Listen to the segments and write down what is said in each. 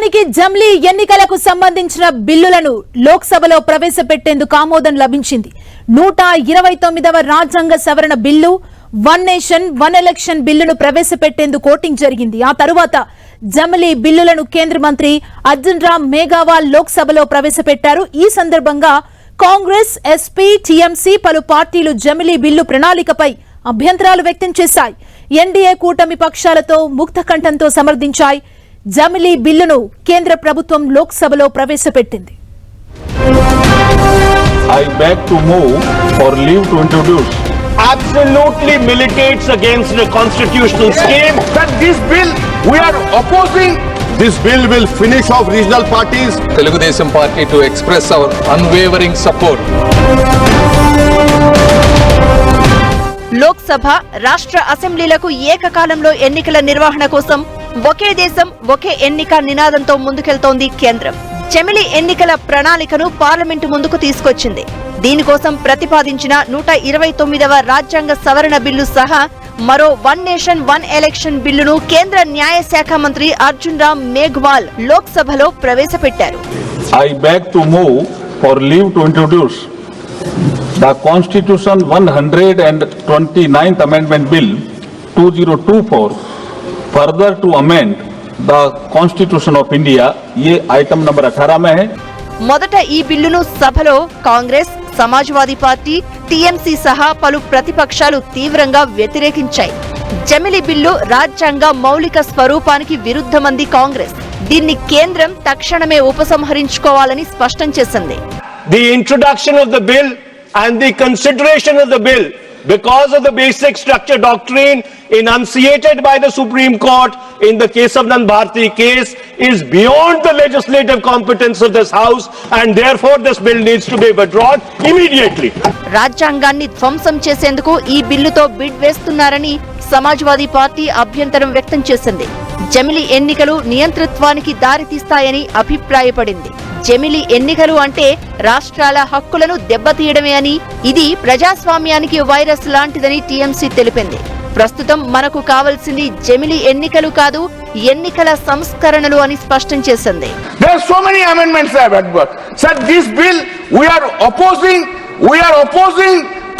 మొత్తానికి జమ్లీ ఎన్నికలకు సంబంధించిన బిల్లులను లోక్సభలో ప్రవేశపెట్టేందుకు ఆమోదం లభించింది. నూట ఇరవై తొమ్మిదవ రాజ్యాంగ సవరణ bill one nation one election బిల్లును ప్రవేశపెట్టేందుకు ఓటింగ్ జరిగింది. ఆ తరువాత జమిలీ బిల్లులను కేంద్ర మంత్రి అర్జున్ రామ్ మేఘావాల్ లోక్సభలో ప్రవేశపెట్టారు. ఈ సందర్భంగా కాంగ్రెస్ ఎస్పీ టీఎంసీ పలు పార్టీలు జమిలీ బిల్లు ప్రణాళికపై అభ్యంతరాలు వ్యక్తం చేశాయి. ఎన్డీఏ కూటమి పక్షాలతో ముక్త కంఠంతో సమర్థించాయి. జమిలీ బిల్లును కేంద్ర ప్రభుత్వం లోక్సభలో ప్రవేశపెట్టింది I beg to move for leave to introduce. absolutely militates against the constitutional scheme. that this bill we are opposing this bill will finish off regional parties Telugu Desam party to express our unwavering support Lok Sabha రాష్ట్ర అసెంబ్లీలకు ఏకకాలంలో ఎన్నికల నిర్వహణ కోసం ఒకే దేశం ఒకే ఎన్నిక నినాదంతో ముందుకెళ్తోంది కేంద్రం. చెమిలి ఎన్నికల ప్రణాళికను పార్లమెంటు ముందుకు తీసుకొచ్చింది. దీనికోసం ప్రతిపాదించిన నూట ఇరవై తొమ్మిదవ రాజ్యాంగ సవరణ బిల్లు సహా మరో వన్ నేషన్ వన్ ఎలక్షన్ బిల్లును కేంద్ర న్యాయశాఖ మంత్రి అర్జున్ రామ్ మేఘ్వాల్ లోక్సభలో ప్రవేశపెట్టారు. I beg to move for leave to introduce the constitution one hundred and twenty ninth amendment bill two zero two four further to amend the Constitution of India. ये item number 18 में है మొదట ఈ బిల్లును సభలో కాంగ్రెస్ సమాజ్వాదీ పార్టీ టీఎంసీ సహా పలు ప్రతిపక్షాలు తీవ్రంగా వ్యతిరేకించాయి జమిలి బిల్లు రాజ్యాంగ మౌలిక స్వరూపానికి విరుద్ధమంది కాంగ్రెస్ దీన్ని కేంద్రం తక్షణమే ఉపసంహరించుకోవాలని స్పష్టం చేసింది The introduction of the bill and the consideration of the bill because of the basic structure doctrine enunciated by the Supreme Court in the case of Bharti case is beyond the legislative competence of this House and therefore this bill needs to be withdrawn immediately. రాజ్యాంగాన్ని ధ్వంసం చేసేందుకు ఈ బిల్లుతో bid వేస్తున్నారని Samajwadi party అభ్యంతరం వ్యక్తం చేసింది జమిలి ఎన్నికలు నియంతృత్వానికి దారితీస్తాయని అభిప్రాయపడింది. జమిలి ఎన్నికలు అంటే రాష్ట్రాల హక్కులను దెబ్బతీయడమే అని ఇది ప్రజాస్వామ్యానికి వైరస్ లాంటిదని టీఎంసీ తెలిపింది. ప్రస్తుతం మనకు కావాల్సింది జమిలి ఎన్నికలు కాదు ఎన్నికల సంస్కరణలు అని స్పష్టం చేసింది.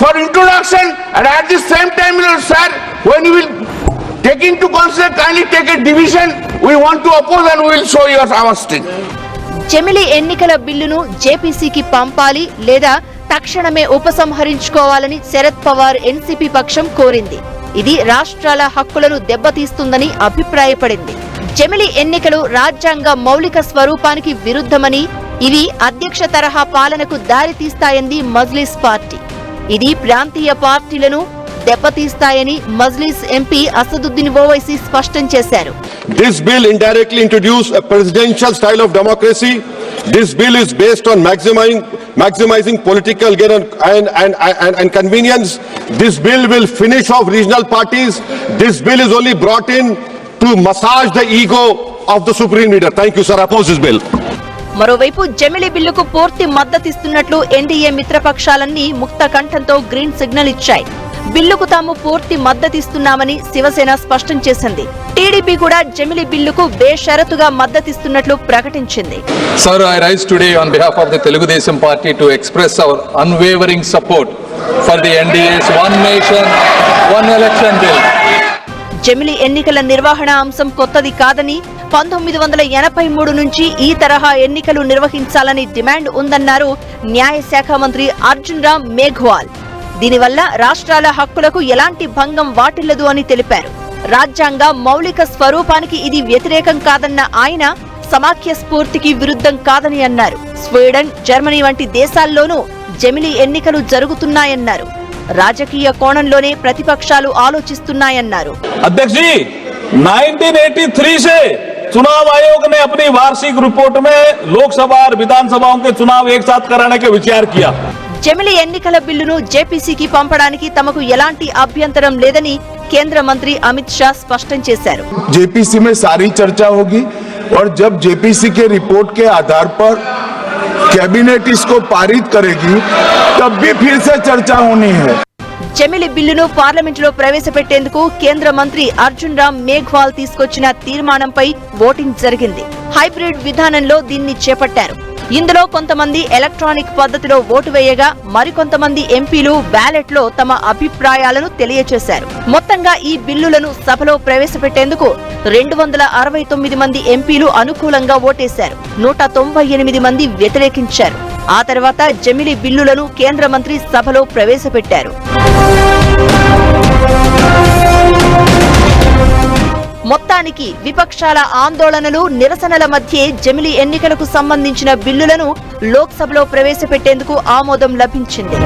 For introduction and at the same time you know, sir when you will take into consider kindly take a division. We want to oppose and we will show you our జమిలి ఎన్నికల బిల్లును జేపీసీకి పంపాలి లేదా తక్షణమే ఉపసంహరించుకోవాలని శరద్ పవార్ ఎన్సీపీ పక్షం కోరింది. ఇది రాష్ట్రాల హక్కులను దెబ్బతీస్తుందని అభిప్రాయపడింది. జమిలి ఎన్నికలు రాజ్యాంగ మౌలిక స్వరూపానికి విరుద్ధమని ఇవి అధ్యక్ష తరహా పాలనకు దారితీస్తాయంది మజ్లిస్ పార్టీ. ఇది ప్రాంతీయ పార్టీలను దెబ్బతీస్తాయని మజ్లిస్ ఎంపీ అసదుద్దీన్ ఓవైసీ స్పష్టం చేశారు This bill indirectly introduced a presidential style of democracy. This bill is based on maximizing, maximizing political gain and, and, and, and, and convenience. This bill will finish off regional parties. This bill is only brought in to massage the ego of the supreme leader. Thank you, sir. Oppose this bill. మరోవైపు జమిలి బిల్లుకు పూర్తి మద్దతిస్తున్నట్లు NDA మిత్రపక్షాలన్నీ ముక్త కంఠంతో green signal ఇచ్చాయి బిల్లుకు తాము పూర్తి మద్దతిస్తున్నామని శివసేన స్పష్టం చేసింది. టీడీపీ కూడా జమిలి బిల్లుకు బేషరతుగా మద్దతిస్తున్నట్లు ప్రకటించింది. Sir I rise today on behalf of the Telugu Desam party to express our unwavering support for the NDA's one nation one election bill జమిలి ఎన్నికల నిర్వహణ అంశం కొత్తది కాదని పంతొమ్మిది వందల ఎనభై మూడు నుంచి ఈ తరహా ఎన్నికలు నిర్వహించాలని డిమాండ్ ఉందన్నారు న్యాయశాఖ మంత్రి అర్జున్ రామ్ మేఘ్వాల్. దీనివల్ల రాష్ట్రాల హక్కులకు ఎలాంటి భంగం వాటిల్లదు అని తెలిపారు రాజ్యాంగ మౌలిక స్వరూపానికి ఇది వ్యతిరేకం కాదన్న ఆయన సమాఖ్య స్ఫూర్తికి విరుద్ధం కాదని అన్నారు స్వీడన్ జర్మనీ వంటి దేశాల్లోనూ జమిలి ఎన్నికలు జరుగుతున్నాయన్నారు రాజకీయ కోణంలోనే ప్రతిపక్షాలు ఆలోచిస్తున్నాయన్నారు अध्यक्ष जी 1983 से चुनाव आयोग ने अपनी वार्षिक रिपोर्ट में लोकसभा और विधानसभाओं के चुनाव एक साथ कराने का विचार किया జమిలి ఎన్నికల బిల్లును జేపీసీకి పంపడానికి తమకు ఎలాంటి అభ్యంతరం లేదని కేంద్ర మంత్రి అమిత్ షా స్పష్టం చేశారు जेपीसी में सारी चर्चा होगी और जब जेपीसी के रिपोर्ट के आधार पर कैबिनेट इसको पारित करेगी तब भी फिर से चर्चा होनी है జమిలి బిల్లును పార్లమెంటులో ప్రవేశపెట్టేందుకు కేంద్ర మంత్రి అర్జున్ రామ్ మేఘ్వాల్ తీసుకొచ్చిన తీర్మానంపై ఓటింగ్ జరిగింది హైబ్రిడ్ విధానంలో దీన్ని చేపట్టారు ఇందులో కొంతమంది ఎలక్ట్రానిక్ పద్ధతిలో ఓటు వేయగా మరికొంతమంది ఎంపీలు బ్యాలెట్లో తమ అభిప్రాయాలను తెలియచేశారు. మొత్తంగా ఈ బిల్లులను సభలో ప్రవేశపెట్టేందుకు రెండు వందల అరవై తొమ్మిది మంది ఎంపీలు అనుకూలంగా ఓటేశారు. నూట తొంభై ఎనిమిది మంది వ్యతిరేకించారు. ఆ తర్వాత జమిలి బిల్లులను కేంద్ర మంత్రి సభలో ప్రవేశపెట్టారు. మొత్తానికి విపక్షాల ఆందోళనలు నిరసనల మధ్యే జమిలి ఎన్నికలకు సంబంధించిన బిల్లులను లోక్సభలో ప్రవేశపెట్టేందుకు ఆమోదం లభించింది.